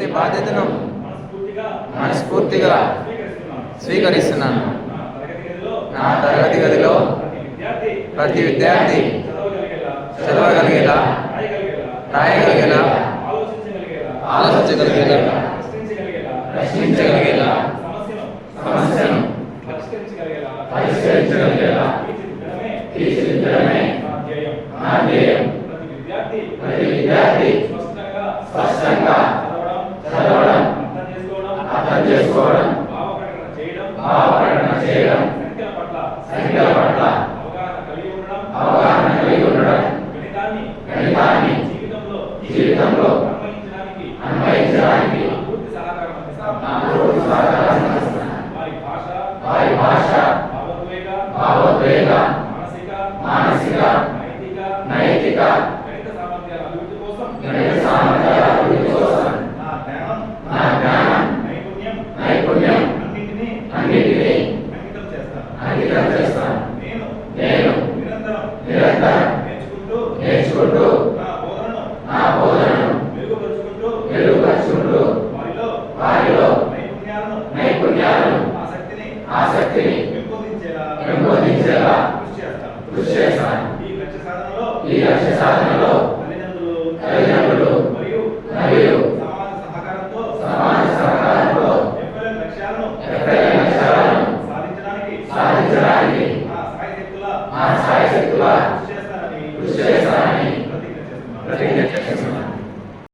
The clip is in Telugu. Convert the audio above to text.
పూర్తి బాధ్యతను మనస్ఫూర్తిగా స్వీకరిస్తున్నాను. నా తరగతి గదిలో ప్రతి విద్యార్థి చదవగలిగేలా రాయగలిగేలా ఆలోచించగలిగేలా ప్రశ్నించగలిగేలా సమస్యను పరిష్కరించగలిగేలా తీర్చిదిద్దడమే నా ధ్యేయం ప్రతి విద్యార్థి స్పష్టంగా చేసుకోవడం భావ చేయడం భావ సంఖ్యల పట్ల అవగాహన కలిగి ఉండడం గణితాన్ని జీవితంలో అన్వయించడానికి వారి భాష వారి భాష భావోద్వేగ మానసిక నైతిక గణిత సామర్థ్యాల నిరంతరం నేర్చుకుంటూ నా బోధనను మెరుగుపరుచుకుంటూ వారిలో నైపుణ్యాలను ఆసక్తిని పెంపొందించేలా కృషి చేస్తాను. ఈ లక్ష్య సాధనలో మరియు సమాజ సహకారంతో సాధించడానికి కృషి చేస్తానని